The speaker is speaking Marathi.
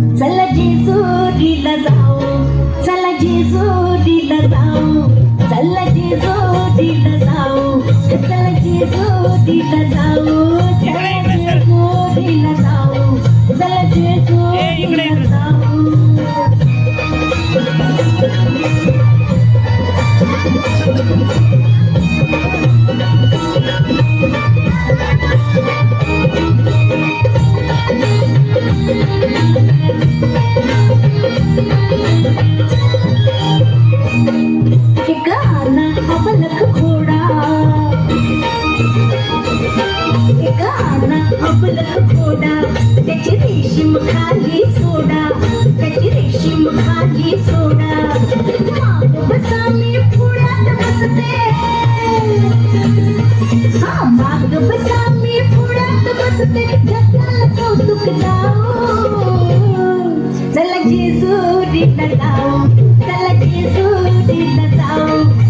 चला जेजुरीला जाऊ. चला जेजुरीला जाऊ. चला जेजुरीला जाऊ. चला जेजुरीला जाऊ. चला जेजुरीला जाऊ. चला जेजुरीला एक आना घोडा त्याची रेशीम खाली सोडा त्याची रेशीम खाली सोडा. माग बसा मी पुण्यात बसते. हा माग बसा मी पुण्यात बसते. जगाला कौतुक लाव हो. चला जेजुरीला जाऊ. चला जेजुरीला जाऊ.